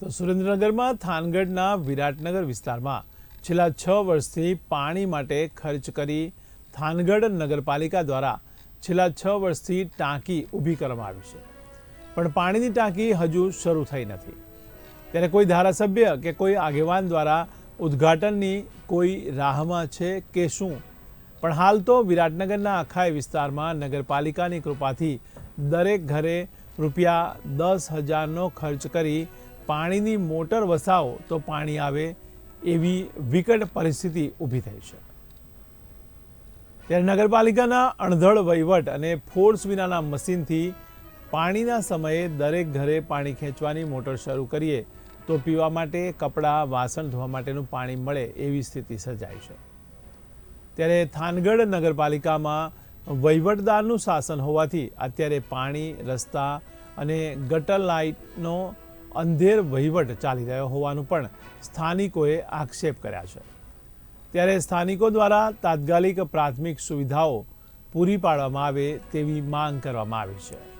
તો સુરેન્દ્રનગરમાં થાનગઢના વિરાટનગર વિસ્તારમાં છેલ્લા છ વર્ષથી પાણી માટે ખર્ચ કરી થાનગઢ નગરપાલિકા દ્વારા છેલ્લા છ વર્ષથી ટાંકી ઊભી કરવામાં આવી છે. પણ પાણીની ટાંકી હજુ શરૂ થઈ નથી. ત્યારે કોઈ ધારાસભ્ય કે કોઈ આગેવાન દ્વારા ઉદ્ઘાટનની કોઈ રાહમાં છે કે શું? પણ હાલ તો વિરાટનગરના આખા વિસ્તારમાં નગરપાલિકાની કૃપાથી દરેક ઘરે રૂપિયા દસ હજારનો ખર્ચ કરી પાણીની મોટર વસાવો તો પાણી આવે એવી વિકટ પરિસ્થિતિ ઊભી થઈ છે. ત્યારે નગરપાલિકાના અણધડ વહીવટ અને ફોર્સ વિનાના મશીનથી પાણીના સમયે દરેક ઘરે પાણી ખેંચવાની મોટર શરૂ કરીએ તો પીવા માટે કપડાં, વાસણ ધોવા માટેનું પાણી મળે એવી સ્થિતિ સર્જાય છે. ત્યારે થાનગઢ નગરપાલિકામાં વહીવટદારનું શાસન હોવાથી અત્યારે પાણી, રસ્તા અને ગટર લાઇટનો અંધેર વહીવટ ચાલી રહ્યો હોવાનું પણ સ્થાનિકોએ આક્ષેપ કર્યા છે. ત્યારે સ્થાનિકો દ્વારા તાત્કાલિક પ્રાથમિક સુવિધાઓ પૂરી પાડવામાં આવે તેવી માંગ કરવામાં આવી છે.